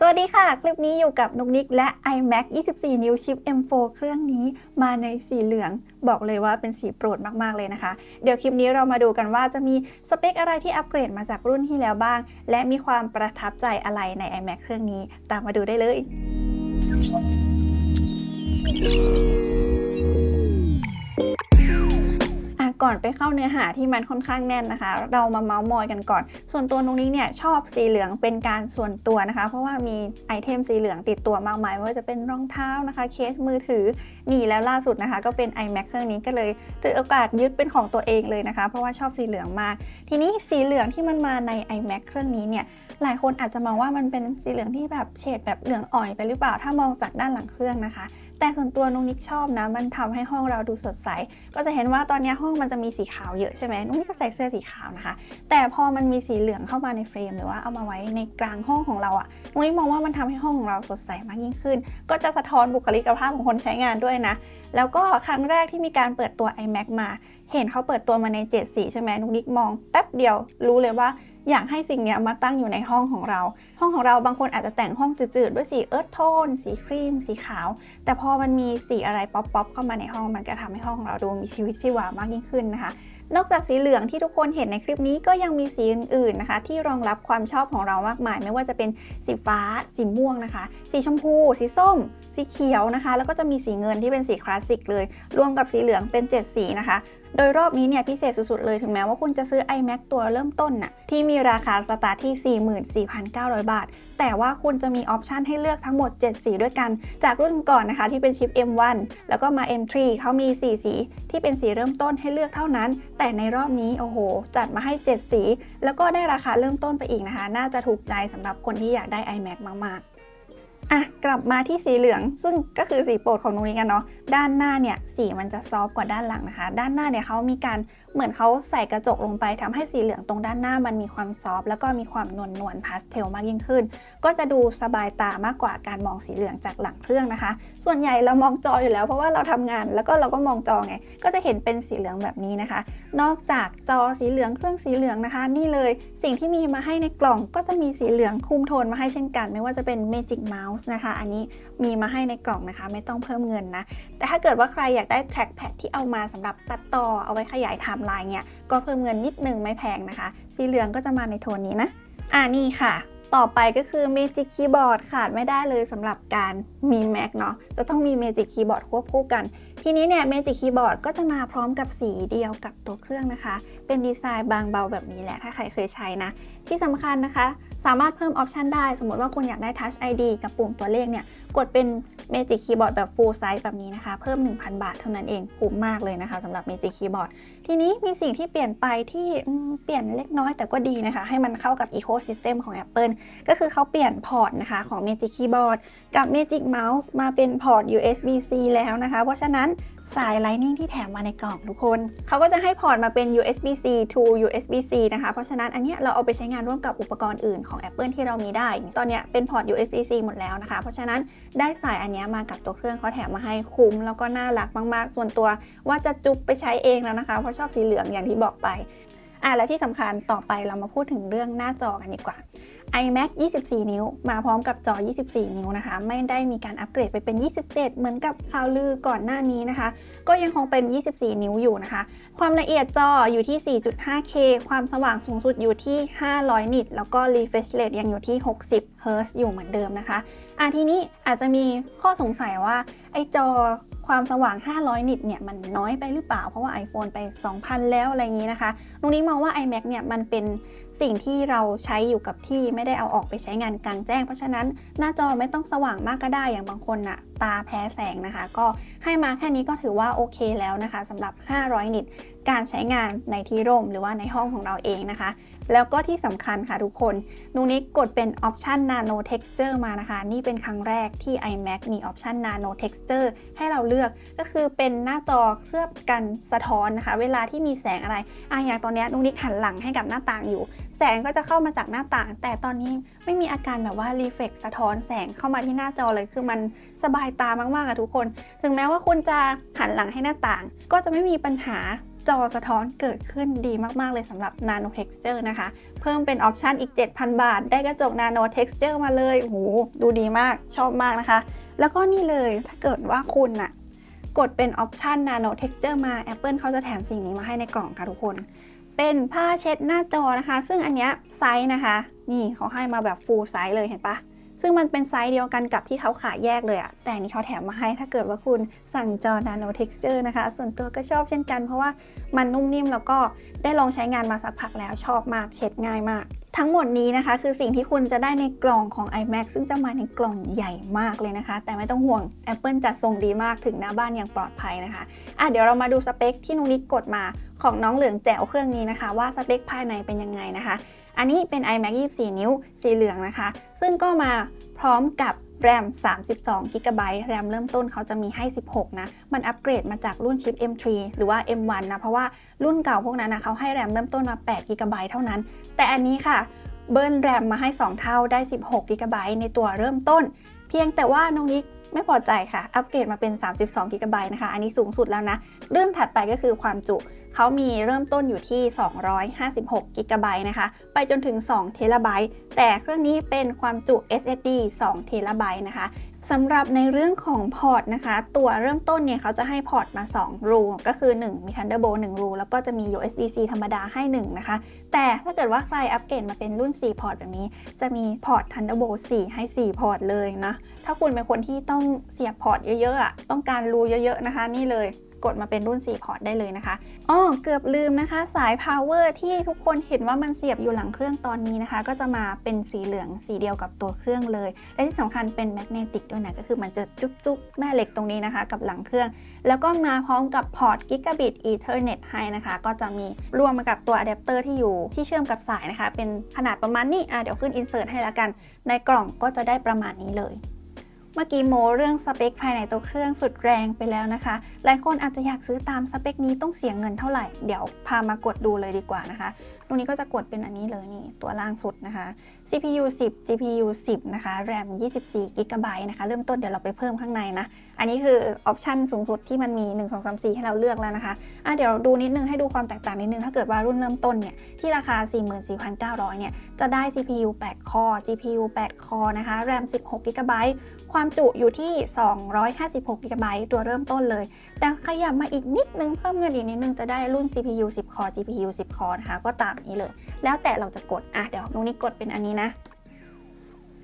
สวัสดีค่ะ คลิปนี้อยู่กับนุกนิกและ iMac 24 นิ้วชิป M4 เครื่องนี้มาในสีเหลือง บอกเลยว่าเป็นสีโปรดมาก ๆ เลยนะคะ เดี๋ยวคลิปนี้เรามาดูกันว่าจะมีสเปคอะไรที่อัปเกรดมาจากรุ่นที่แล้วบ้าง และมีความประทับใจอะไรใน iMac เครื่องนี้ ตามมาดูได้เลย ก่อนไปเข้าเนื้อหาที่มันค่อนข้างแน่นนะคะ เรามาเมาส์มอยกันก่อน ส่วนตัวนุ้งนิ้เนี่ยชอบสีเหลืองเป็นการส่วนตัวนะคะ เพราะว่ามีไอเทมสีเหลืองติดตัวมากมายไม่ว่าจะเป็นรองเท้านะคะ เคสมือถือนี่แล้วล่าสุดนะคะ ก็เป็น iMac เครื่องนี้ก็เลยถือโอกาสยึดเป็นของตัวเองเลยนะคะ เพราะว่าชอบสีเหลืองมาก ทีนี้สีเหลืองที่มันมาใน iMac เครื่องนี้เนี่ยหลายคนอาจจะมองว่ามันเป็นสีเหลืองที่แบบเฉดแบบเหลืองอ่อยไปหรือเปล่าถ้ามองจากด้านหลังเครื่องนะคะ แต่ส่วนตัวนุ้งนิกชอบนะ มันทำให้ห้องเราดูสดใส ก็จะเห็นว่าตอนนี้ห้องมันจะมีสีขาวเยอะใช่ไหมนุ้งนิกก็ใส่เสื้อสีขาวนะคะ แต่พอมันมีสีเหลืองเข้ามาในเฟรม หรือว่าเอามาไว้ในกลางห้องของเราอะนุ้งนิกมองว่ามันทำให้ห้องของเราสดใสมากยิ่งขึ้น ก็จะสะท้อนบุคลิกภาพของคนใช้งานด้วยนะ แล้วก็ครั้งแรกที่มีการเปิดตัว iMac มา เห็นเขาเปิดตัวมาใน 7 สีใช่ไหมนุกนิกมองแป๊บเดียวรู้เลยว่า อยากให้สิ่งนี้มาตั้งอยู่ในห้องของเรา ห้องของเราบางคนอาจจะแต่งห้องจืดๆ ด้วยสีเอิร์ธโทน สีครีม สีขาว แต่พอมันมีสีอะไรป๊อปๆเข้ามาในห้องมันก็ทำให้ห้องของเราดูมีชีวิตชีวามากยิ่งขึ้นนะคะนอกจากสีเหลืองที่ทุกคนเห็นในคลิปนี้ก็ยังมีสีอื่นๆนะคะ ที่รองรับความชอบของเรามากมาย ไม่ว่าจะเป็นสีฟ้า สีม่วงนะคะ สีชมพู สีส้ม สีเขียวนะคะ แล้วก็จะมีสีเงินที่เป็นสีคลาสสิกเลย รวมกับสีเหลืองเป็น 7 สีนะคะ โดยรอบนี้เนี่ยพิเศษสุดๆเลยถึงแม้ว่าคุณจะซื้อ iMac ตัวเริ่มต้นน่ะที่มีราคาสตาร์ทที่ 44,900 บาท แต่ว่าคุณจะมีออปชันให้เลือกทั้งหมด 7 สีด้วยกัน จากรุ่นก่อนนะคะที่เป็นชิป M1 แล้วก็มา M3 เขามี 4 สี ที่เป็นสีเริ่มต้นให้เลือกเท่านั้น แต่ในรอบนี้โอ้โห จัดมาให้ 7 สี แล้วก็ได้ราคาเริ่มต้นไปอีกนะคะ น่าจะถูกใจสำหรับคนที่อยากได้ iMac มากๆ อะกลับมาที่สีเหลือง ซึ่งก็คือสีโปรดของนุ้งนี้กันเนาะด้านหน้าเนี่ยสีมันจะซอฟกว่าด้านหลังนะคะ ด้านหน้าเนี่ยเขามีการ เหมือนเขาใส่กระจกลงไปทำให้สีเหลืองตรงด้านหน้ามันมีความซอฟต์แล้วก็มีความนวลนวลพาสเทลมากยิ่งขึ้น ก็จะดูสบายตามากกว่าการมองสีเหลืองจากหลังเครื่องนะคะ ส่วนใหญ่เรามองจออยู่แล้วเพราะว่าเราทำงานแล้วก็เราก็มองจอไงก็จะเห็นเป็นสีเหลืองแบบนี้นะคะ นอกจากจอสีเหลืองเครื่องสีเหลืองนะคะ นี่เลยสิ่งที่มีมาให้ในกล่องก็จะมีสีเหลืองคุมโทนมาให้เช่นกัน ไม่ว่าจะเป็น Magic Mouse นะคะ อันนี้มีมาให้ในกล่องนะคะ ไม่ต้องเพิ่มเงินนะ แต่ถ้าเกิดว่าใครอยากได้ trackpad ที่เอามาสำหรับตัดต่อเอาไว้ขยายไทม์ไลน์เนี่ยก็เพิ่มเงินนิดนึงไม่แพงนะคะ สีเหลืองก็จะมาในโทนนี้นะอ่านี่ค่ะต่อไปก็คือ Magic Keyboard ขาดไม่ได้เลยสำหรับการมี Mac เนาะจะต้องมี Magic Keyboard ควบคู่กัน ทีนี้เนี่ย Magic Keyboard ก็จะมาพร้อมกับสีเดียวกับตัวเครื่องนะคะ เป็นดีไซน์บางเบาแบบนี้แหละ ถ้าใครเคยใช้นะ ที่สำคัญนะคะ สามารถเพิ่มออปชันได้ สมมติว่าคุณอยากได้ Touch ID กับปุ่มตัวเลขเนี่ย กดเป็น Magic Keyboard แบบ full size แบบนี้นะคะ เพิ่ม 1,000 บาทเท่านั้นเองคุ้มมากเลยนะคะสำหรับ Magic Keyboard ทีนี้มีสิ่งที่เปลี่ยนไปที่เปลี่ยนเล็กน้อยแต่ก็ดีนะคะ ให้มันเข้ากับ Ecosystem ของ Apple ก็คือเขาเปลี่ยนพอร์ตนะคะของ Magic Keyboard กับ Magic Mouse มาเป็นพอร์ต USB-C แล้วนะคะ เพราะฉะนั้น สาย Lightning ที่แถมมาในกล่องทุกคน เขาก็จะให้พอร์ตมาเป็น USB-C to USB-C นะคะ เพราะฉะนั้นอันเนี้ยเราเอาไปใช้งานร่วมกับอุปกรณ์อื่นของ Apple ที่เรามีได้ ตอนเนี้ยเป็นพอร์ต USB-C หมดแล้วนะคะ เพราะฉะนั้นได้สายอันเนี้ยมากับตัวเครื่องเขาแถมมาให้คุ้ม แล้วก็น่ารักมากๆ ส่วนตัวว่าจะจุ๊บไปใช้เองแล้วนะคะ เพราะชอบสีเหลืองอย่างที่บอกไป อะและที่สำคัญต่อไปเรามาพูดถึงเรื่องหน้าจอกันดีกว่า iMac 24 นิ้ว มาพร้อมกับจอ 24 นิ้วนะคะ ไม่ได้มีการอัปเกรดไปเป็น 27 เหมือนกับข่าวลือก่อนหน้านี้นะคะ ก็ยังคงเป็น 24 นิ้วอยู่นะคะ ความละเอียดจออยู่ที่ 4.5K ความสว่างสูงสุดอยู่ที่ 500 นิต แล้วก็ refresh rate ยังอยู่ที่ 60 Hz อยู่เหมือนเดิมนะคะอะทีนี้อาจจะมีข้อสงสัยว่าไอจอ ความสว่าง 500 นิตเนี่ยมันน้อยไปหรือเปล่า เพราะว่า iPhone ไป 2,000 แล้วอะไรอย่างนี้นะคะตรงนี้มองว่า iMac เนี่ยมันเป็นสิ่งที่เราใช้อยู่กับที่ไม่ได้เอาออกไปใช้งานกลางแจ้ง เพราะฉะนั้นหน้าจอไม่ต้องสว่างมากก็ได้อย่างบางคนน่ะตาแพ้แสงนะคะ ก็ให้มาแค่นี้ก็ถือว่าโอเคแล้วนะคะสำหรับ 500 นิตการใช้งานในที่ร่มหรือว่าในห้องของเราเองนะคะ แล้วก็ที่สำคัญค่ะทุกคนนูนิกกดเป็นออปชัน Nano Texture มานะคะ นี่เป็นครั้งแรกที่ iMac มีออปชัน Nano Texture ให้เราเลือกก็คือเป็นหน้าจอเคลือบกันสะท้อนนะคะ เวลาที่มีแสงอะไรอะอย่างตอนนี้นูนิกหันหลังให้กับหน้าต่างอยู่ แสงก็จะเข้ามาจากหน้าต่าง แต่ตอนนี้ไม่มีอาการแบบว่ารีเฟกสะท้อนแสงเข้ามาที่หน้าจอเลยคือมันสบายตามากๆอะทุกคน ถึงแม้ว่าคุณจะหันหลังให้หน้าต่าง ก็จะไม่มีปัญหา จอสะท้อนเกิดขึ้นดีมาก ๆ เลยสำหรับ Nano Texture นะคะ เพิ่มเป็นออปชันอีก 7,000 บาท ได้กระจก Nano Texture มาเลยโหดูดีมากชอบมากนะคะ แล้วก็นี่เลยถ้าเกิดว่าคุณน่ะกดเป็นออปชัน Nano Texture มา Apple เขาจะแถมสิ่งนี้มาให้ในกล่องค่ะทุกคน เป็นผ้าเช็ดหน้าจอนะคะ ซึ่งอันเนี้ยไซส์นะคะ นี่เขาให้มาแบบ full size เลยเห็นปะ ซึ่งมันเป็นไซส์เดียวกันกับที่เขาขายแยกเลยอะแต่นนี้เขาแถมมาให้ถ้าเกิดว่าคุณสั่งจอ Nano Texture นะคะ ส่วนตัวก็ชอบเช่นกัน เพราะว่ามันนุ่มนิ่มแล้วก็ได้ลองใช้งานมาสักพักแล้วชอบมากเช็ดง่ายมาก ทั้งหมดนี้นะคะ คือสิ่งที่คุณจะได้ในกล่องของ iMac ซึ่งจะมาในกล่องใหญ่มากเลยนะคะ แต่ไม่ต้องห่วง Apple จัดส่งดีมากถึงหน้าบ้านอย่างปลอดภัยนะคะอะเดี๋ยวเรามาดูสเปคที่นุ้งนิกกดมาของน้องเหลืองแจ๋วเครื่องนี้นะคะ ว่าสเปคภายในเป็นยังไงนะคะ อันนี้เป็น iMac 24 นิ้วสีเหลืองนะคะ ซึ่งก็มาพร้อมกับแรม32 g b แรมเริ่มต้นเขาจะมีให้ 16 นะ มันอัปเกรดมาจากรุ่นชิป M3 หรือว่า M1 นะ เพราะว่ารุ่นเก่าพวกนั้นนะเขาให้แรมเริ่มต้นมา 8 g b เท่านั้น แต่อันนี้ค่ะ เบิ้ลแรมมาให้ 2 เท่าได้ 16 g b ในตัวเริ่มต้น เพียงแต่ว่าน้องนิก ไม่พอใจค่ะ อัปเกรดมาเป็น 32 g b นะคะ อันนี้สูงสุดแล้วนะ เรื่องถัดไปก็คือความจุ เขามีเริ่มต้นอยู่ที่ 256 g b นะคะ ไปจนถึง2เทราไบต์แต่เครื่องนี้เป็นความจุ SSD 2เทราไบต์นะคะ สำหรับในเรื่องของพอร์ตนะคะ ตัวเริ่มต้นเนี่ยเขาจะให้พอร์ตมา 2 รูก็คือ 1 มี Thunderbolt 1 รู แล้วก็จะมี USB-C ธรรมดาให้ 1 นะคะ แต่ถ้าเกิดว่าใครอัปเกรดมาเป็นรุ่น 4 พอร์ตแบบนี้ จะมีพอร์ต Thunderbolt 4 ให้ 4 พอร์ตเลยนะ ถ้าคุณเป็นคนที่ต้องเสียบพอร์ตเยอะๆ ต้องการรูเยอะๆ นะคะ นี่เลย กดมาเป็นรุ่น 4 พอร์ตได้เลยนะคะอ้อเกือบลืมนะคะ สาย power ที่ทุกคนเห็นว่ามันเสียบอยู่หลังเครื่องตอนนี้นะคะ ก็จะมาเป็นสีเหลืองสีเดียวกับตัวเครื่องเลย และที่สำคัญเป็นแมกเนติกด้วยนะก็คือมันจะจุ๊บๆแม่เหล็กตรงนี้นะคะ กับหลังเครื่อง แล้วก็มาพร้อมกับพอร์ต Gigabit Ethernet ให้นะคะ ก็จะมีรวมมากับตัวอะแดปเตอร์ที่อยู่ที่เชื่อมกับสายนะคะ เป็นขนาดประมาณนี้อะเดี๋ยวขึ้น insert ให้แล้วกัน ในกล่องก็จะได้ประมาณนี้เลย เมื่อกี้โมเรื่องสเปคภายในตัวเครื่องสุดแรงไปแล้วนะคะ หลายคนอาจจะอยากซื้อตามสเปคนี้ต้องเสียเงินเท่าไหร่ เดี๋ยวพามากดดูเลยดีกว่านะคะ ตรงนี้ก็จะกดเป็นอันนี้เลยนี่ตัวล่างสุดนะคะ CPU 10 GPU 10 นะคะ RAM 24 GB นะคะ เริ่มต้นเดี๋ยวเราไปเพิ่มข้างในนะ อันนี้คือออปชันสูงสุดที่มันมี 1 2 3 4 ให้เราเลือกแล้วนะคะอะเดี๋ยวดูนิดนึงให้ดูความแตกต่างนิดนึง ถ้าเกิดว่ารุ่นเริ่มต้นเนี่ยที่ราคา 44,900 เนี่ยจะได้ CPU 8 คอ GPU 8 คอนะคะ RAM 16 GB ความจุอยู่ที่ 256 GB ตัวเริ่มต้นเลย แต่ขยับมาอีกนิดนึงเพิ่มเงินอีกนิดนึงจะได้รุ่น CPU 10 คอ GPU 10 คอนะคะ ก็ตามนี้เลย แล้วแต่เราจะกด อะ เดี๋ยวนุ้นี่กดเป็นอันนี้นะ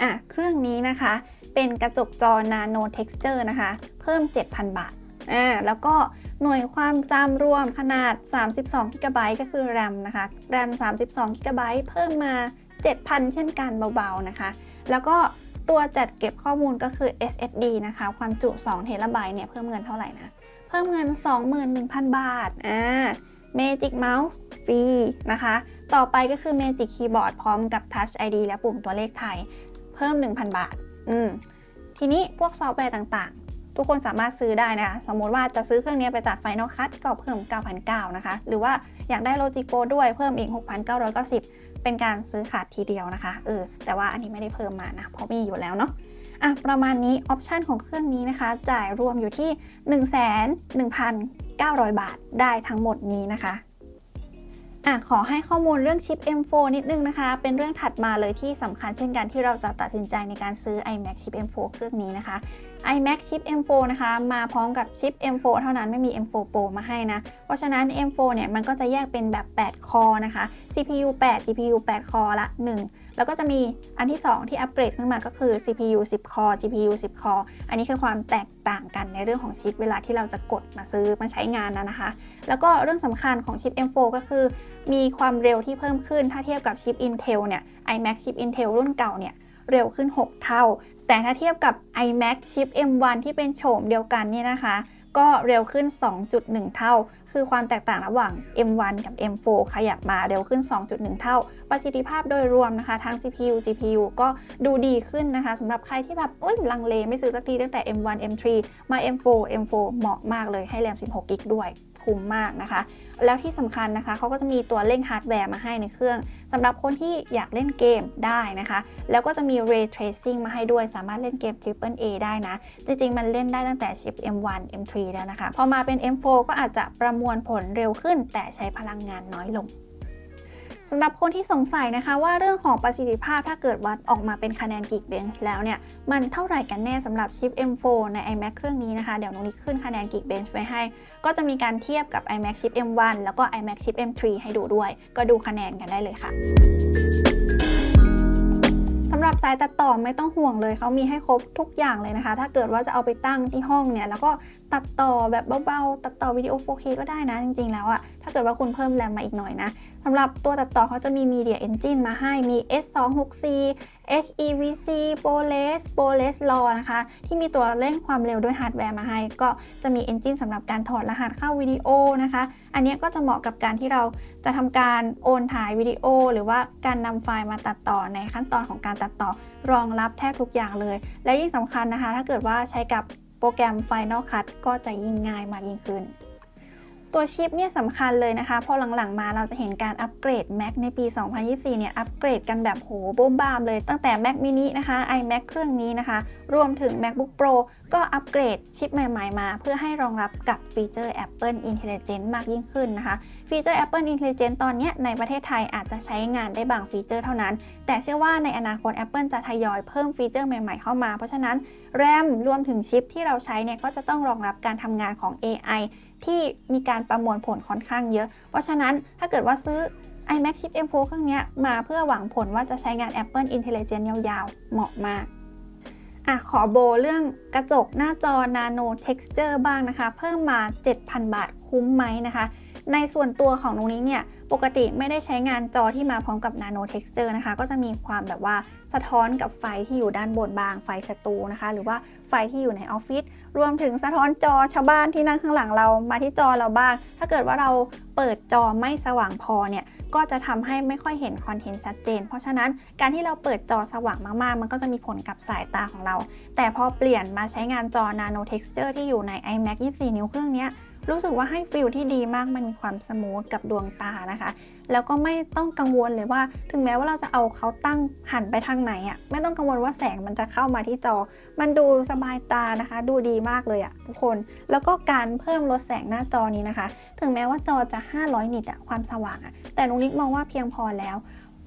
อะ เครื่องนี้นะคะ เป็นกระจกจอ Nano Texture นะคะ เพิ่ม 7,000 บาท อ่า แล้วก็หน่วยความจำรวมขนาด 32 g b ก็คือ RAM นะคะ RAM 32 g b เพิ่มมา 7,000 เช่นกันเบาๆนะคะ แล้วก็ ตัวจัดเก็บข้อมูลก็คือ SSD นะคะ ความจุ2เทราไบต์เนี่ยเพิ่มเงินเท่าไหร่นะ เพิ่มเงิน 21,000 บาท อ่า Magic Mouse ฟรีนะคะ ต่อไปก็คือ Magic Keyboard พร้อมกับ Touch ID และปุ่มตัวเลขไทย เพิ่ม 1,000 บาท อืม ทีนี้พวกซอฟต์แวร์ต่างๆ ทุกคนสามารถซื้อได้นะคะ สมมติว่าจะซื้อเครื่องนี้ไปตัด Final Cut ก็เพิ่ม 9,900 นะคะ หรือว่าอยากได้ Logic Pro ด้วยเพิ่มอีก 6,990 เป็นการซื้อขาดทีเดียวนะคะเออแต่ว่าอันนี้ไม่ได้เพิ่มมานะเพราะมีอยู่แล้วเนาะอะประมาณนี้ออปชันของเครื่องนี้นะคะ จ่ายรวมอยู่ที่ 1,1,900 บาทได้ทั้งหมดนี้นะคะอะขอให้ข้อมูลเรื่องชิป M4 นิดนึงนะคะ เป็นเรื่องถัดมาเลยที่สำคัญเช่นกันที่เราจะตัดสินใจในการซื้อ iMac ชิป M4 เครื่องนี้นะคะ iMac ชิป M4 นะคะ มาพร้อมกับชิป M4 เท่านั้นไม่มี M4 Pro มาให้นะ เพราะฉะนั้น M4 เนี่ยมันก็จะแยกเป็นแบบ 8 คอนะคะ CPU 8 GPU 8 คอละ 1 แล้วก็จะมีอันที่ 2 ที่อัปเกรดขึ้นมาก็คือ CPU 10 คอ GPU 10 คอ อันนี้คือความแตกต่างกันในเรื่องของชิปเวลาที่เราจะกดมาซื้อมาใช้งานนะนะคะ แล้วก็เรื่องสำคัญของชิป M4 ก็คือ มีความเร็วที่เพิ่มขึ้นถ้าเทียบกับชิป Intel เนี่ย iMac ชิป Intel รุ่นเก่าเนี่ยเร็วขึ้น 6 เท่า แต่ถ้าเทียบกับ iMac ชิป M1 ที่เป็นโฉมเดียวกันนี่นะคะ ก็เร็วขึ้น 2.1 เท่า คือความแตกต่างระหว่าง M1 กับ M4 ขยับมาเร็วขึ้น 2.1 เท่า ประสิทธิภาพโดยรวมนะคะ ทั้ง CPU GPU ก็ดูดีขึ้นนะคะสำหรับใครที่แบบโอ๊ยลังเลไม่ซื้อสักทีตั้งแต่ M1 M3 มา M4 M4 เหมาะมากเลยให้แรม 16กิกด้วย คุ้มมากนะคะ แล้วที่สำคัญนะคะเขาก็จะมีตัวเร่งฮาร์ดแวร์มาให้ในเครื่องสำหรับคนที่อยากเล่นเกมได้นะคะ แล้วก็จะมี Ray Tracing มาให้ด้วยสามารถเล่นเกม Triple A ได้นะ จริงๆ มันเล่นได้ตั้งแต่ชิป M1 M3 แล้วนะคะ พอมาเป็น M4 ก็อาจจะประมวลผลเร็วขึ้น แต่ใช้พลังงานน้อยลง สำหรับคนที่สงสัยนะคะว่าเรื่องของประสิทธิภาพถ้าเกิดวัดออกมาเป็นคะแนน Geekbench แล้วเนี่ย มันเท่าไหร่กันแน่สำหรับชิป M4 ใน iMac เครื่องนี้นะคะ เดี๋ยวนุ้งนี้ขึ้นคะแนน Geekbench ไว้ให้ ก็จะมีการเทียบกับ iMac ชิป M1 แล้วก็ iMac ชิป M3 ให้ดูด้วย ก็ดูคะแนนกันได้เลยค่ะสำหรับสายตัดต่อไม่ต้องห่วงเลยเขามีให้ครบทุกอย่างเลยนะคะ ถ้าเกิดว่าจะเอาไปตั้งที่ห้องเนี่ย แล้วก็ตัดต่อแบบเบาๆ ตัดต่อวิดีโอ 4K ก็ได้นะจริงๆแล้วอะถ้าเกิดว่าคุณเพิ่มแรมมาอีกหน่อยนะ สำหรับตัวตัดต่อเขาจะมี Media Engine มาให้มี S264 HEVC ProRes ProRes RAW นะคะ ที่มีตัวเร่งความเร็วด้วยฮาร์ดแวร์มาให้ ก็จะมี Engine สำหรับการถอดรหัสเข้าวิดีโอนะคะ อันนี้ก็จะเหมาะกับการที่เราจะทำการโอนถ่ายวิดีโอ หรือว่าการนำไฟล์มาตัดต่อในขั้นตอนของการตัดต่อรองรับแทบทุกอย่างเลย และยิ่งสำคัญนะคะ ถ้าเกิดว่าใช้กับโปรแกรม Final Cut ก็จะยิ่งง่ายมากยิ่งขึ้น ตัวชิปเนี่ยสำคัญเลยนะคะพอหลังๆมาเราจะเห็นการอัปเกรด Mac ในปี 2024 เนี่ยอัปเกรดกันแบบโหบ้มบามเลยตั้งแต่ Mac mini นะคะ iMac เครื่องนี้นะคะ รวมถึง MacBook Pro ก็อัปเกรดชิปใหม่ๆมา เพื่อให้รองรับกับฟีเจอร์ Apple Intelligence มากยิ่งขึ้นนะคะฟีเจอร์ Apple Intelligence ตอนนี้ในประเทศไทยอาจจะใช้งานได้บางฟีเจอร์เท่านั้น แต่เชื่อว่าในอนาคต Apple จะทยอยเพิ่มฟีเจอร์ใหม่ๆเข้ามา เพราะฉะนั้น RAM รวมถึงชิปที่เราใช้เนี่ยก็จะต้องรองรับการทำงานของ AI ที่มีการประมวลผลค่อนข้างเยอะ เพราะฉะนั้นถ้าเกิดว่าซื้อ iMac Chip M4 เครื่องนี้มาเพื่อหวังผลว่าจะใช้งาน Apple Intelligence ยาวๆ เหมาะมากอะขอโบเรื่องกระจกหน้าจอ Nano Texture บ้างนะคะ เพิ่มมา 7,000 บาทคุ้มไหมนะคะ ในส่วนตัวของตรงนี้เนี่ยปกติไม่ได้ใช้งานจอที่มาพร้อมกับ Nano Texture นะคะ ก็จะมีความแบบว่าสะท้อนกับไฟที่อยู่ด้านบนบางไฟสตูนะคะ หรือว่าไฟที่อยู่ในออฟฟิศ รวมถึงสะท้อนจอชาวบ้านที่นั่งข้างหลังเรามาที่จอเราบ้าง ถ้าเกิดว่าเราเปิดจอไม่สว่างพอเนี่ยก็จะทำให้ไม่ค่อยเห็นคอนเทนต์ชัดเจน เพราะฉะนั้นการที่เราเปิดจอสว่างมากๆ มันก็จะมีผลกับสายตาของเรา แต่พอเปลี่ยนมาใช้งานจอ Nano Texture ที่อยู่ใน iMac 24 นิ้วเครื่องนี้รู้สึกว่าให้ฟิลที่ดีมากมันมีความสมูทกับดวงตานะคะ แล้วก็ไม่ต้องกังวลเลยว่า ถึงแม้ว่าเราจะเอาเขาตั้งหันไปทางไหนอะ่ะไม่ต้องกังวลว่าแสงมันจะเข้ามาที่จอ มันดูสบายตานะคะ ดูดีมากเลยอะ่ะทุกคน แล้วก็การเพิ่มลดแสงหน้าจอนี้นะคะ ถึงแม้ว่าจอจะ 500 นิตอะความสว่างอะแต่นุกนิกมองว่าเพียงพอแล้ว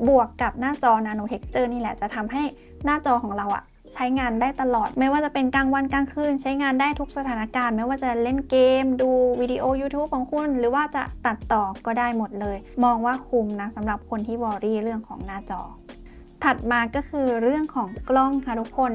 บวกกับหน้าจอ Nano Texture นี่แหละจะทำให้หน้าจอของเราอะ ใช้งานได้ตลอด ไม่ว่าจะเป็นกลางวันกลางคืน ใช้งานได้ทุกสถานการณ์ ไม่ว่าจะเล่นเกม ดูวิดีโอ YouTube ของคุณ หรือว่าจะตัดต่อก็ได้หมดเลย มองว่าคุ้มนะสำหรับคนที่วอรี่เรื่องของหน้าจอ ถัดมาก็คือเรื่องของกล้องค่ะทุกคน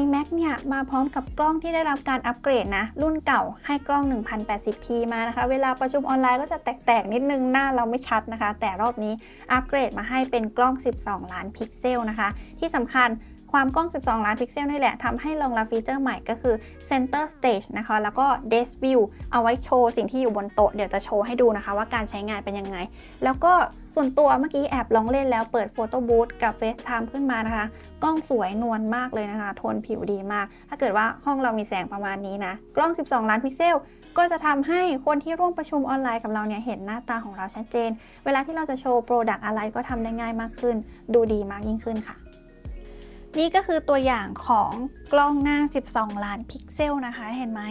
iMac เนี่ยมาพร้อมกับกล้องที่ได้รับการอัปเกรดนะ รุ่นเก่าให้กล้อง 1080p มานะคะ เวลาประชุมออนไลน์ก็จะแตกๆ นิดนึงหน้าเราไม่ชัดนะคะ แต่รอบนี้อัปเกรดมาให้เป็นกล้อง 12 ล้านพิกเซลนะคะ ที่สำคัญ ความกล้อง 12 ล้านพิกเซลนี่แหละทำให้รองรับฟีเจอร์ใหม่ก็คือ Center Stage นะคะ แล้วก็ Desk View เอาไว้โชว์สิ่งที่อยู่บนโต๊ะ เดี๋ยวจะโชว์ให้ดูนะคะว่าการใช้งานเป็นยังไง แล้วก็ส่วนตัวเมื่อกี้แอบลองเล่นแล้วเปิด Photo Booth กับ FaceTime ขึ้นมานะคะ กล้องสวยนวลมากเลยนะคะ โทนผิวดีมาก ถ้าเกิดว่าห้องเรามีแสงประมาณนี้นะ กล้อง 12 ล้านพิกเซล ก็จะทำให้คนที่ร่วมประชุมออนไลน์กับเราเนี่ยเห็นหน้าตาของเราชัดเจน เวลาที่เราจะโชว์โปรดักต์อะไรก็ทำได้ง่ายมากขึ้น ดูดีมากยิ่งขึ้นค่ะ นี่ก็คือตัวอย่างของกล้องหน้า 12 ล้านพิกเซลนะคะ เห็นไหม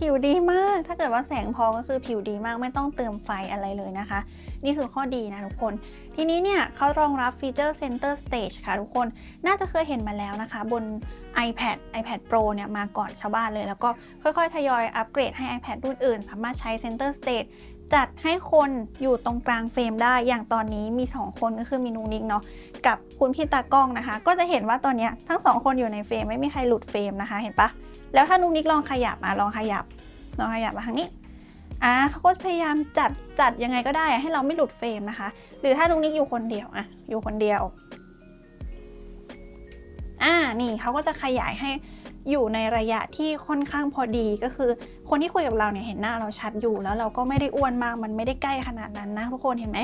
ผิวดีมาก ถ้าเกิดว่าแสงพอก็คือผิวดีมากไม่ต้องเติมไฟอะไรเลยนะคะ นี่คือข้อดีนะทุกคน ทีนี้เนี่ยเขารองรับฟีเจอร์ Center Stage ค่ะทุกคน น่าจะเคยเห็นมาแล้วนะคะ บน iPad iPad Pro เนี่ยมาก่อนชาวบ้านเลย แล้วก็ค่อยๆ ทยอยอัปเกรดให้ iPad รุ่นอื่น สามารถใช้ Center Stage จัดให้คนอยู่ตรงกลางเฟรมได้ อย่างตอนนี้มี 2 คนก็คือมีนูนิกเนาะกับคุณพี่ตากล้องนะคะ ก็จะเห็นว่าตอนนี้ทั้งสองคนอยู่ในเฟรมไม่มีใครหลุดเฟรมนะคะเห็นปะแล้วถ้านุกนิกลองขยับมาลองขยับลองขยับมาทางนี้อ่าเขาก็พยายามจัดจัดยังไงก็ได้ให้เราไม่หลุดเฟรมนะคะ หรือถ้านุกนิกอยู่คนเดียวอะอยู่คนเดียวอ่านี่เขาก็จะขยายให้ อยู่ในระยะที่ค่อนข้างพอดีก็คือ คนที่คุยกับเราเนี่ยเห็นหน้าเราชัดอยู่แล้วเราก็ไม่ได้อ้วนมากมันไม่ได้ใกล้ขนาดนั้นนะทุกคนเห็นไหม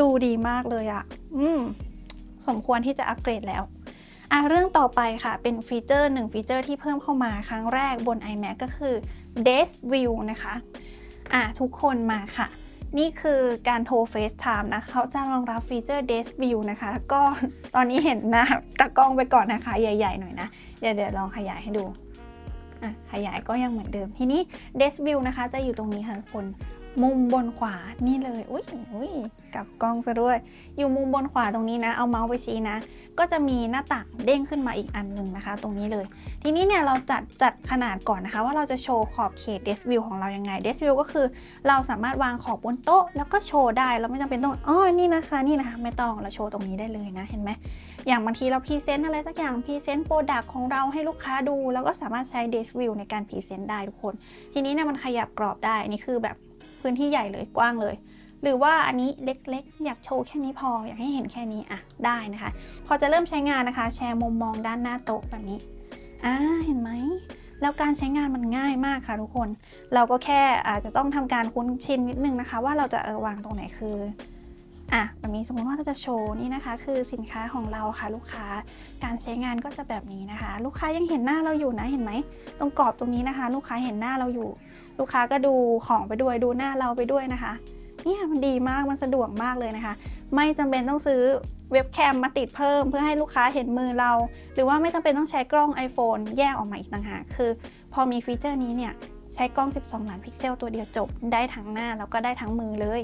ดูดีมากเลยอะอืม สมควรที่จะอัปเกรดแล้วอะเรื่องต่อไปค่ะเป็นฟีเจอร์หนึ่งฟีเจอร์ที่เพิ่มเข้ามาครั้งแรกบน iMac ก็คือ Desk View นะคะอะทุกคนมาค่ะ นี่คือการโทร FaceTime นะเขาจะรองรับฟีเจอร์ Desk View นะคะ ก็ตอนนี้เห็นหน้าตะกล้องไปก่อนนะคะ ใหญ่ ๆ หน่อยนะ เดี๋ยวเดี๋ยวลองขยายให้ดูอะขยายก็ยังเหมือนเดิม ทีนี้ Desk View นะคะจะอยู่ตรงนี้ค่ะคนมุมบนขวานี่เลยอุ้ยอุ้ยกับกล้องซะด้วย อยู่มุมบนขวาตรงนี้นะ เอาเมาส์ไปชี้นะ ก็จะมีหน้าต่างเด้งขึ้นมาอีกอันหนึ่งนะคะ ตรงนี้เลย ทีนี้เนี่ยเราจัดจัดขนาดก่อนนะคะ ว่าเราจะโชว์ขอบเขต desk view ของเรายังไง desk view ก็คือ เราสามารถวางขอบบนโต๊ะ แล้วก็โชว์ได้เราไม่จำเป็นต้องอ๋อนี่นะคะนี่นะคะ ไม่ต้องเราโชว์ตรงนี้ได้เลยนะเห็นไหม อย่างบางทีเราพรีเซนต์อะไรสักอย่างพรีเซนต์โปรดักต์ของเราให้ลูกค้าดู แล้วก็สามารถใช้ desk view ในการพรีเซนต์ได้ทุกคน ทีนี้เนี่ยมันขยับกรอบได้อันนี่คือแบบพื้นที่ใหญ่เลยกว้างเลย หรือว่าอันนี้เล็กๆ อยากโชว์แค่นี้พออยากให้เห็นแค่นี้อะได้นะคะ พอจะเริ่มใช้งานนะคะ แชร์มุมมองด้านหน้าโต๊ะแบบนี้อ่าเห็นไหมแล้วการใช้งานมันง่ายมากค่ะทุกคน เราก็แค่อาจจะต้องทำการคุ้นชินนิดนึงนะคะ ว่าเราจะเออวางตรงไหนคือ อะแบบนี้สมมติว่าเราจะโชว์นี่นะคะ คือสินค้าของเราค่ะลูกค้าการใช้งานก็จะแบบนี้นะคะ ลูกค้ายังเห็นหน้าเราอยู่นะเห็นไหมตรงกรอบตรงนี้นะคะ ลูกค้าเห็นหน้าเราอยู่ ลูกค้าก็ดูของไปด้วยดูหน้าเราไปด้วยนะคะเนี่ยมันดีมากมันสะดวกมากเลยนะคะ ไม่จำเป็นต้องซื้อเว็บแคมมาติดเพิ่ม เพื่อให้ลูกค้าเห็นมือเรา หรือว่าไม่จำเป็นต้องใช้กล้อง iPhone แยกออกมาอีกต่างหากคือ พอมีฟีเจอร์นี้เนี่ยใช้กล้อง 12 ล้านพิกเซลตัวเดียวจบ ได้ทั้งหน้าแล้วก็ได้ทั้งมือเลย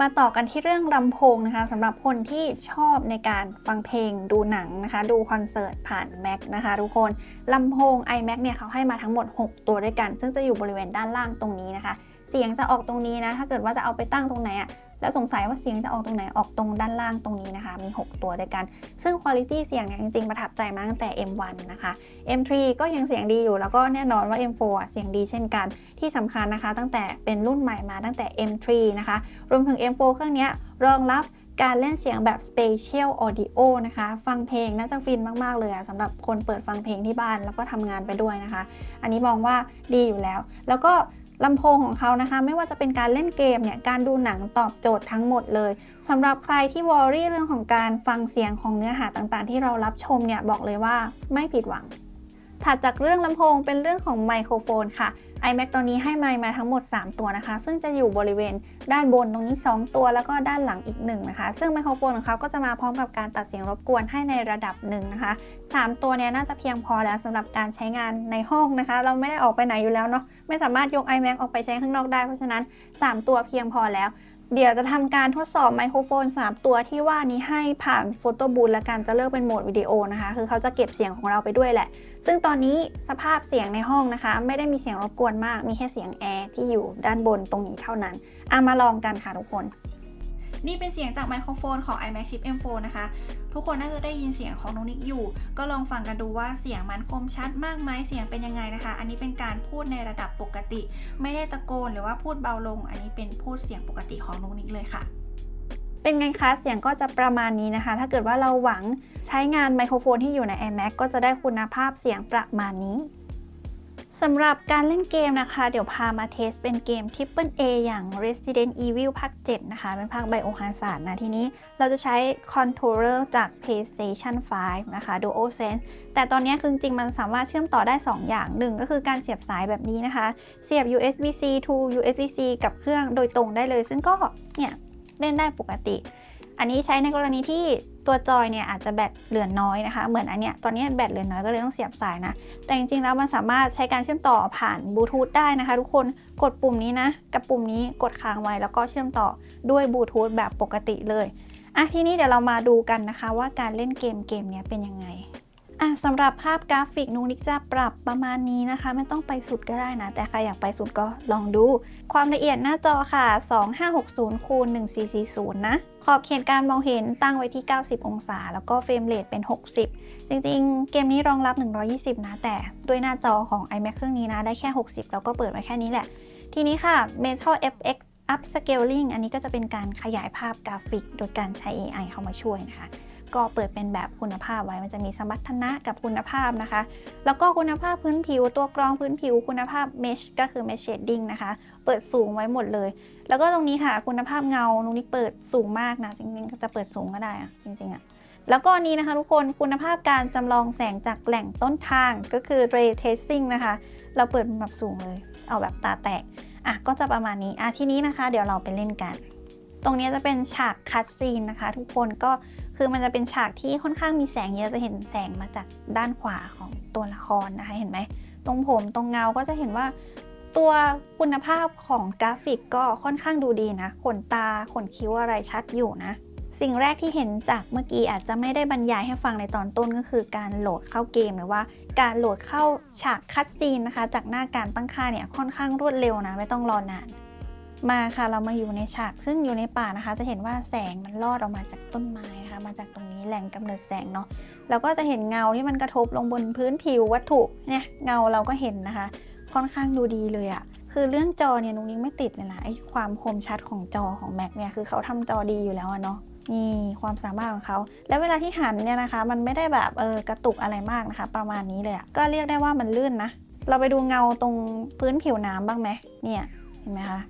มาต่อกันที่เรื่องลำโพงนะคะสำหรับคนที่ชอบในการฟังเพลงดูหนังนะคะ ดูคอนเสิร์ตผ่าน Mac นะคะทุกคนลำโพง iMac เนี่ยเขาให้มาทั้งหมด 6 ตัวด้วยกัน ซึ่งจะอยู่บริเวณด้านล่างตรงนี้นะคะ เสียงจะออกตรงนี้นะ ถ้าเกิดว่าจะเอาไปตั้งตรงไหนอะ แล้วสงสัยว่าเสียงจะออกตรงไหนออกตรงด้านล่างตรงนี้นะคะ มี 6 ตัวด้วยกัน ซึ่งคุณภาพเสียงเนี่ยจริงๆ ประทับใจมาตั้งแต่ M1 นะคะ M3 ก็ยังเสียงดีอยู่ แล้วก็แน่นอนว่า M4 เสียงดีเช่นกัน ที่สำคัญนะคะ ตั้งแต่เป็นรุ่นใหม่มาตั้งแต่ M3 นะคะ รวมถึง M4 เครื่องนี้รองรับการเล่นเสียงแบบ Spatial Audio นะคะ ฟังเพลงน่าจะฟินมาก ๆ เลยอะสำหรับคนเปิดฟังเพลงที่บ้านแล้วก็ทำงานไปด้วยนะคะ อันนี้มองว่าดีอยู่แล้ว แล้วก็ ลำโพงของเขานะคะ ไม่ว่าจะเป็นการเล่นเกมเนี่ยการดูหนังตอบโจทย์ทั้งหมดเลยสำหรับใครที่วอรี่เรื่องของการฟังเสียงของเนื้อหาต่างๆ ที่เรารับชมเนี่ยบอกเลยว่าไม่ผิดหวัง ถัดจากเรื่องลำโพงเป็นเรื่องของไมโครโฟนค่ะ iMac ตัวนี้ให้ไมค์มาทั้งหมด 3 ตัวนะคะ ซึ่งจะอยู่บริเวณด้านบนตรงนี้ 2 ตัวแล้วก็ด้านหลังอีก1นะคะ ซึ่งไมโครโฟนของเขาก็จะมาพร้อมกับการตัดเสียงรบกวนให้ในระดับหนึ่งนะคะ 3 ตัวเนี้ยน่าจะเพียงพอแล้วสำหรับการใช้งานในห้องนะคะ เราไม่ได้ออกไปไหนอยู่แล้วเนาะ ไม่สามารถยก iMac ออกไปใช้ข้างนอกได้ เพราะฉะนั้น 3 ตัวเพียงพอแล้ว เดี๋ยวจะทำการทดสอบไมโครโฟน 3 ตัวที่ว่านี้ให้ผ่านโฟโต้บูธและกันจะเลือกเป็นโหมดวิดีโอนะคะ คือเขาจะเก็บเสียงของเราไปด้วยแหละ ซึ่งตอนนี้สภาพเสียงในห้องนะคะ ไม่ได้มีเสียงรบกวนมาก มีแค่เสียงแอร์ที่อยู่ด้านบนตรงนี้เท่านั้นอะมาลองกันค่ะทุกคน นี่เป็นเสียงจากไมโครโฟนของ iMac Chip M4 นะคะ ทุกคนน่าจะได้ยินเสียงของน้องนิกอยู่ ก็ลองฟังกันดูว่าเสียงมันคมชัดมากไหมเสียงเป็นยังไงนะคะ อันนี้เป็นการพูดในระดับปกติ ไม่ได้ตะโกนหรือว่าพูดเบาลง อันนี้เป็นพูดเสียงปกติของน้องนิกเลยค่ะเป็นไงคะ เสียงก็จะประมาณนี้นะคะ ถ้าเกิดว่าเราหวังใช้งานไมโครโฟนที่อยู่ใน iMac ก็จะได้คุณภาพเสียงประมาณนี้ สำหรับการเล่นเกมนะคะ เดี๋ยวพามาเทสเป็นเกม Triple A อย่าง Resident Evil ภาค 7 นะคะ เป็นภาค Biohazard นะ ทีนี้เราจะใช้คอนโทรลเลอร์จาก PlayStation 5 นะคะ DualSense แต่ตอนนี้คือจริงมันสามารถเชื่อมต่อได้ 2 อย่างหนึ่งก็คือการเสียบสายแบบนี้นะคะ เสียบ USB-C to USB-C กับเครื่องโดยตรงได้เลย ซึ่งก็เนี่ยเล่นได้ปกติ อันนี้ใช้ในกรณีที่ตัวจอยเนี่ยอาจจะแบตเหลือน้อยนะคะ เหมือนอันเนี้ยตอนนี้แบตเหลือน้อยก็เลยต้องเสียบสายนะ แต่จริงๆแล้วมันสามารถใช้การเชื่อมต่อผ่านบลูทูธได้นะคะทุกคนกดปุ่มนี้นะ กับปุ่มนี้กดค้างไว้แล้วก็เชื่อมต่อด้วยบลูทูธแบบปกติเลยอะทีนี้เดี๋ยวเรามาดูกันนะคะว่าการเล่นเกมเกมเนี้ยเป็นยังไง อะสำหรับภาพกราฟิกนูนิกจะปรับประมาณนี้นะคะ ไม่ต้องไปสุดก็ได้นะ แต่ใครอยากไปสุดก็ลองดู ความละเอียดหน้าจอค่ะ 2560คูณ1440 นะ ขอบเขตการมองเห็นตั้งไว้ที่ 90 องศา แล้วก็เฟรมเรทเป็น 60 จริงๆ เกมนี้รองรับ 120 นะ แต่ด้วยหน้าจอของ iMac เครื่องนี้นะ ได้แค่ 60 แล้วก็เปิดไว้แค่นี้แหละ ทีนี้ค่ะ Metal FX Upscaling อันนี้ก็จะเป็นการขยายภาพกราฟิก โดยการใช้ AI เข้ามาช่วยนะคะ ก็เปิดเป็นแบบคุณภาพไว้มันจะมีสมรรถนะกับคุณภาพนะคะ แล้วก็คุณภาพพื้นผิวตัวกรองพื้นผิวคุณภาพ Mesh ก็คือ Mesh Shading นะคะ เปิดสูงไว้หมดเลย แล้วก็ตรงนี้ค่ะคุณภาพเงาตรงนี้เปิดสูงมากนะจริงๆจะเปิดสูงก็ได้อะจริงๆอะแล้วก็อันนี้นะคะทุกคนคุณภาพการจำลองแสงจากแหล่งต้นทางก็คือ ray tracing นะคะ เราเปิดแบบสูงเลย เอาแบบตาแตกอะก็จะประมาณนี้อะทีนี้นะคะ เดี๋ยวเราไปเล่นกัน ตรงนี้จะเป็นฉากคัดซีนนะคะ ทุกคนก็คือมันจะเป็นฉากที่ค่อนข้างมีแสงเยอะจะเห็นแสงมาจากด้านขวาของตัวละครนะคะเห็นไหมตรงผมตรงเงาก็จะเห็นว่าตัวคุณภาพของกราฟิกก็ค่อนข้างดูดีนะ ขนตาขนคิ้วอะไรชัดอยู่นะ สิ่งแรกที่เห็นจากเมื่อกี้อาจจะไม่ได้บรรยายให้ฟังในตอนต้นก็คือการโหลดเข้าเกมหรือว่าการโหลดเข้าฉากคัดซีนนะคะ จากหน้าการตั้งค่าเนี่ยค่อนข้างรวดเร็วนะไม่ต้องรอนาน มาค่ะเรามาอยู่ในฉากซึ่งอยู่ในป่านะคะ จะเห็นว่าแสงมันลอดออกมาจากต้นไม้นะคะ มาจากตรงนี้แหล่งกำเนิดแสงเนาะแล้วก็จะเห็นเงาที่มันกระทบลงบนพื้นผิววัตถุเนี่ยเงาเราก็เห็นนะคะ ค่อนข้างดูดีเลยอะคือเรื่องจอเนี่ยนุ้งนิ้งไม่ติดเลยนะไอ้ความคมชัดของจอของ Mac เนี่ยคือเขาทำจอดีอยู่แล้วอะเนาะนี่ความสามารถของเขา แล้วเวลาที่หันเนี่ยนะคะ มันไม่ได้แบบเออกระตุกอะไรมากนะคะ ประมาณนี้เลยอะก็เรียกได้ว่ามันลื่นนะเราไปดูเงาตรงพื้นผิวน้ำบ้างไหมเนี่ยเห็นไหมคะ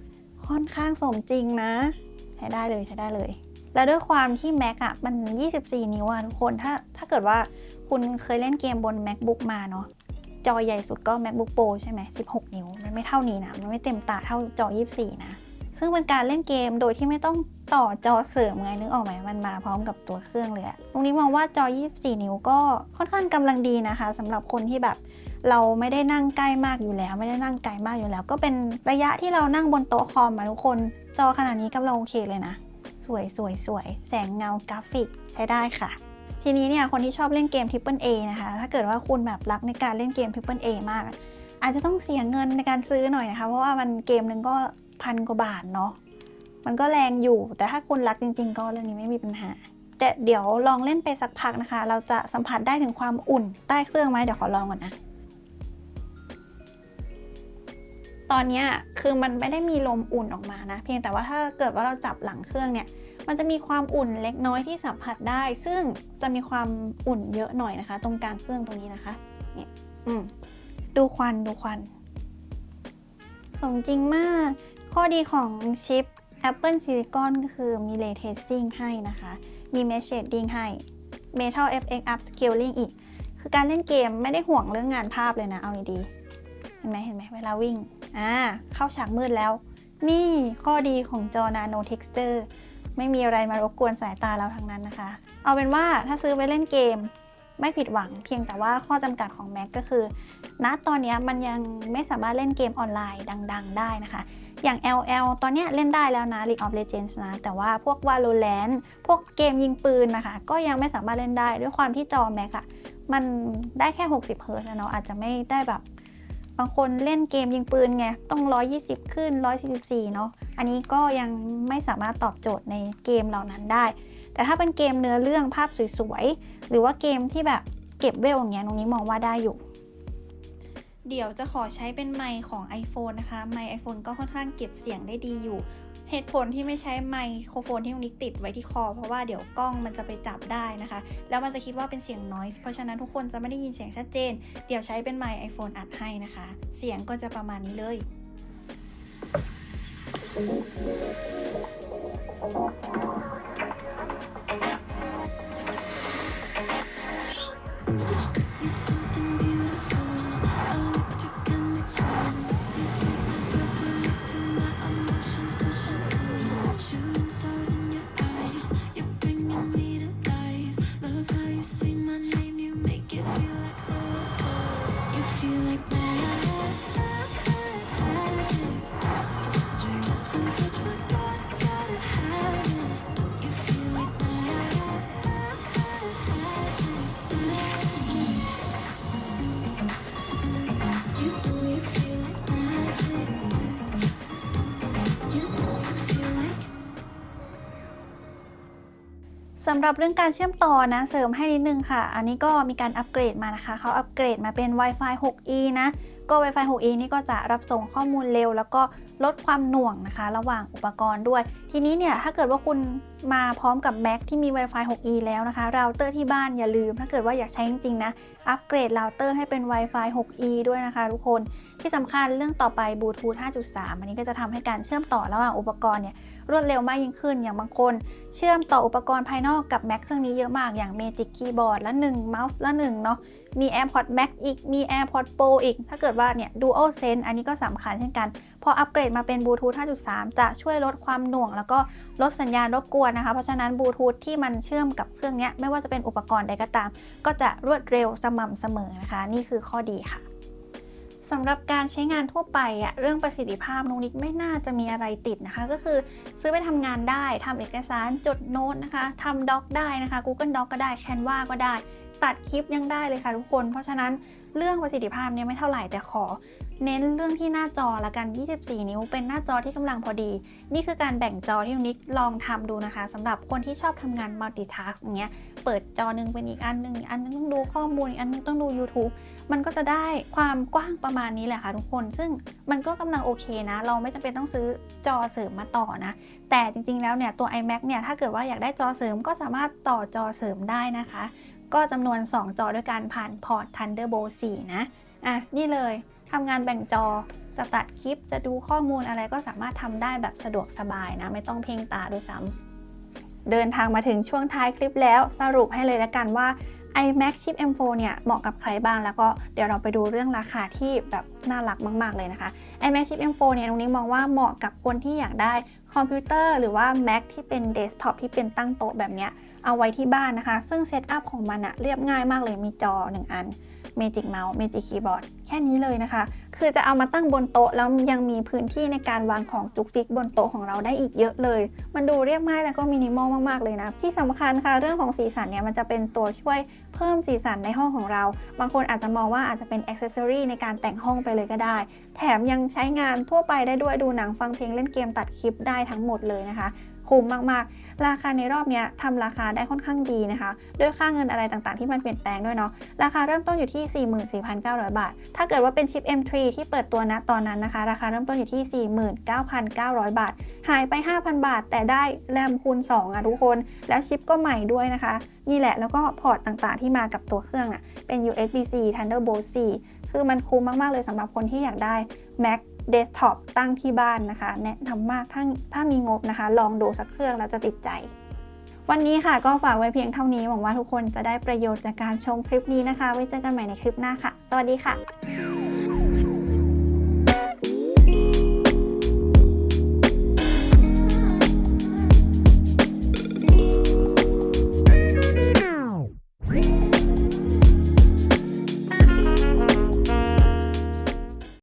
ค่อนข้างสมจริงนะ ใช้ได้เลยใช้ได้เลย แล้วด้วยความที่ Mac อะมัน 24 นิ้วอะทุกคนถ้าถ้าเกิดว่าคุณเคยเล่นเกมบน MacBook มาเนาะจอใหญ่สุดก็ MacBook Pro ใช่ไหม16 นิ้ว มันไม่เท่านี้นะ มันไม่เต็มตาเท่าจอ 24 นะ ซึ่งเป็นการเล่นเกมโดยที่ไม่ต้องต่อจอเสริมไงนึกออกไหมมันมาพร้อมกับตัวเครื่องเลยตรงนี้มองว่าจอ 24 นิ้วก็ค่อนข้างกำลังดีนะคะสำหรับคนที่แบบ เราไม่ได้นั่งใกล้มากอยู่แล้ว ไม่ได้นั่งไกลมากอยู่แล้ว ก็เป็นระยะที่เรานั่งบนโต๊ะคอมมาทุกคน จอขนาดนี้กำลังโอเคเลยนะ สวยสวยสวยแสงเงากราฟิกใช้ได้ค่ะ ทีนี้เนี่ยคนที่ชอบเล่นเกม Triple A นะคะ ถ้าเกิดว่าคุณแบบรักในการเล่นเกม Triple A มาก อาจจะต้องเสียเงินในการซื้อหน่อยนะคะ เพราะว่ามันเกมหนึ่งก็พันกว่าบาทเนาะมันก็แรงอยู่ แต่ถ้าคุณรักจริง ๆ ก็เรื่องนี้ไม่มีปัญหา แต่เดี๋ยวลองเล่นไปสักพักนะคะ เราจะสัมผัสได้ถึงความอุ่นใต้เครื่องไหมเดี๋ยวขอลองก่อนนะ ตอนนี้คือมันไม่ได้มีลมอุ่นออกมานะ เพียงแต่ว่าถ้าเกิดว่าเราจับหลังเครื่องเนี่ย มันจะมีความอุ่นเล็กน้อยที่สัมผัสได้ ซึ่งจะมีความอุ่นเยอะหน่อยนะคะ ตรงกลางเครื่องตรงนี้นะคะเนี่ยอืมดูควันดูควันสมจริงมาก ข้อดีของชิป Apple Silicon ก็คือมี Ray Tracing ให้นะคะ มี Mesh Shading ให้ Metal FX Upscaling อีก คือการเล่นเกมไม่ได้ห่วงเรื่องงานภาพเลยนะ เอาดีๆ เห็นไหมเห็นไหมเวลาวิ่งอ่าเข้าฉากมืดแล้ว นี่ข้อดีของจอ Nano Texture ไม่มีอะไรมารบกวนสายตาเราทั้งนั้นนะคะ เอาเป็นว่าถ้าซื้อไปเล่นเกมไม่ผิดหวังเพียงแต่ว่าข้อจำกัดของ Mac ก็คือ ณตอนนี้มันยังไม่สามารถเล่นเกมออนไลน์ดัง ๆ ได้นะคะ อย่าง LL ตอนนี้เล่นได้แล้วนะ League of Legends นะ แต่ว่าพวก Valorant พวกเกมยิงปืนนะคะ ก็ยังไม่สามารถเล่นได้ด้วยความที่จอ Mac อะมันได้แค่ 60เฮิร์ตซ์นะเนาะอาจจะไม่ได้แบบ บางคนเล่นเกมยิงปืนไงต้อง 120 ขึ้น 144 เนาะอันนี้ก็ยังไม่สามารถตอบโจทย์ในเกมเหล่านั้นได้ แต่ถ้าเป็นเกมเนื้อเรื่องภาพสวยๆ หรือว่าเกมที่แบบเก็บเวลอย่างเงี้ยตรงนี้มองว่าได้อยู่ เดี๋ยวจะขอใช้เป็นไมค์ของ iPhone นะคะ ไมค์ iPhone ก็ค่อนข้างเก็บเสียงได้ดีอยู่ เหตุผลที่ไม่ใช้ไมโครโฟนที่ตรงนี้ติดไว้ที่คอ เพราะว่าเดี๋ยวกล้องมันจะไปจับได้นะคะ แล้วมันจะคิดว่าเป็นเสียงนอสเพราะฉะนั้นทุกคนจะไม่ได้ยินเสียงชัดเจน เดี๋ยวใช้เป็นไมค์ไอโฟนอัดให้นะคะ เสียงก็จะประมาณนี้เลย สำหรับเรื่องการเชื่อมต่อนะเสริมให้นิดนึงค่ะ อันนี้ก็มีการอัปเกรดมานะคะเขาอัปเกรดมาเป็น Wi-Fi 6E นะก็ Wi-Fi 6E นี่ก็จะรับส่งข้อมูลเร็ว แล้วก็ลดความหน่วงนะคะ ระหว่างอุปกรณ์ด้วย ทีนี้เนี่ยถ้าเกิดว่าคุณมาพร้อมกับ Mac ที่มี Wi-Fi 6E แล้วนะคะเราเตอร์ที่บ้านอย่าลืม ถ้าเกิดว่าอยากใช้จริงๆนะอัปเกรดเราเตอร์ให้เป็น Wi-Fi 6E ด้วยนะคะ ทุกคนที่สำคัญเรื่องต่อไปบลูทูธ5.3 อันนี้ก็จะทำให้การเชื่อมต่อระหว่างอุปกรณ์เนี่ย รวดเร็วมากยิ่งขึ้น อย่างบางคน เชื่อมต่ออุปกรณ์ภายนอกกับ Mac เครื่องนี้เยอะมาก อย่าง Magic Keyboard ละ1เมาส์ละ1เนาะ มี AirPods Max อีก มี AirPods Pro อีก ถ้าเกิดว่าเนี่ย Dual Sense อันนี้ก็สำคัญเช่นกัน พออัปเกรดมาเป็นบลูทูธ5.3 จะช่วยลดความหน่วง แล้วก็ลดสัญญาณรบกวนนะคะ เพราะฉะนั้นบลูทูธที่มันเชื่อมกับเครื่องนี้ไม่ว่าจะเป็นอุปกรณ์ใดก็ตาม ก็จะรวดเร็วสม่ำเสมอนะคะ นี่คือข้อดีค่ะ สำหรับการใช้งานทั่วไปอะเรื่องประสิทธิภาพนุนิกไม่น่าจะมีอะไรติดนะคะ ก็คือซื้อไปทำงานได้ทำเอกสารจดโน้ตนะคะทำด็อกได้นะคะ Google Doc ก็ได้ Canva ก็ได้ ตัดคลิปยังได้เลยค่ะทุกคน เพราะฉะนั้น เรื่องประสิทธิภาพเนี่ยไม่เท่าไหร่แต่ขอ เน้นเรื่องที่หน้าจอละกัน 24 นิ้ว เป็นหน้าจอที่กำลังพอดี นี่คือการแบ่งจอที่นิกลองทำดูนะคะสำหรับคนที่ชอบทำงาน multitask อย่างเงี้ย เปิดจอหนึ่งเป็นอีกอันหนึ่งอันหนึงต้องดูข้อมูล อีกอันหนึงต้องดู YouTube มันก็จะได้ความกว้างประมาณนี้แหละค่ะทุกคน ซึ่งมันก็กำลังโอเคนะ เราไม่จำเป็นต้องซื้อจอเสริมมาต่อนะ แต่จริงๆ แล้วเนี่ยตัว iMac เนี่ย ถ้าเกิดว่าอยากได้จอเสริมก็สามารถต่อจอเสริมได้นะคะ ก็จำนวน 2 จอด้วยการผ่านพอร์ต Thunderbolt 4 นะ อะ นี่เลยทำงานแบ่งจอจะตัดคลิปจะดูข้อมูลอะไรก็สามารถทำได้แบบสะดวกสบายนะ ไม่ต้องเพ่งตาด้วยซ้ำเดินทางมาถึงช่วงท้ายคลิปแล้วสรุปให้เลยละกันว่า iMac Chip M4 เนี่ยเหมาะกับใครบ้างแล้วก็เดี๋ยวเราไปดูเรื่องราคาที่แบบน่ารักมาก ๆ เลยนะคะ iMac Chip M4 เนี่ยตรงนี้มองว่าเหมาะกับคนที่อยากได้คอมพิวเตอร์หรือว่า Mac ที่เป็นเดสก์ท็อปที่เป็นตั้งโต๊ะแบบเนี้ย เอาไว้ที่บ้านนะคะ ซึ่งเซตอัพของมันอะเรียบง่ายมากเลยมีจอ 1 อัน Magic Mouse Magic Keyboard แค่นี้เลยนะคะ คือจะเอามาตั้งบนโต๊ะ แล้วยังมีพื้นที่ในการวางของจุกจิกบนโต๊ะของเราได้อีกเยอะเลย มันดูเรียบง่ายแล้วก็มินิมอลมากๆเลยนะ ที่สำคัญค่ะ เรื่องของสีสันเนี่ยมันจะเป็นตัวช่วยเพิ่มสีสันในห้องของเรา บางคนอาจจะมองว่าอาจจะเป็นอ c เซสซอรีในการแต่งห้องไปเลยก็ได้ แถมยังใช้งานทั่วไปได้ด้วยดูหนังฟังเพลงเล่นเกมตัดคลิปได้ทั้งหมดเลยนะคะ คุ้มมากๆ ราคาในรอบนี้ทำราคาได้ค่อนข้างดีนะคะด้วยค่าเงินอะไรต่างๆ ที่มันเปลี่ยนแปลงด้วยเนาะราคาเริ่มต้นอยู่ที่ 44,900 บาท ถ้าเกิดว่าเป็นชิป M3 ที่เปิดตัวณตอนนั้นนะคะ ราคาเริ่มต้นอยู่ที่ 49,900 บาท หายไป 5,000 บาท แต่ได้แรมคูณ2อะทุกคน แล้วชิปก็ใหม่ด้วยนะคะ นี่แหละแล้วก็พอร์ตต่างๆ ที่มากับตัวเครื่องอะเป็น USB-C Thunderbolt 4 คือมันคุ้มมาก ๆ เลยสำหรับคนที่อยากได้ Mac เดสก์ท็อปตั้งที่บ้านนะคะ แนะนำมากถ้าถ้ามีงบนะคะ ลองดูสักเครื่องแล้วจะติดใจ วันนี้ค่ะก็ฝากไว้เพียงเท่านี้หวังว่าทุกคนจะได้ประโยชน์จากการชมคลิปนี้นะคะ ไว้เจอกันใหม่ในคลิปหน้าค่ะ สวัสดีค่ะ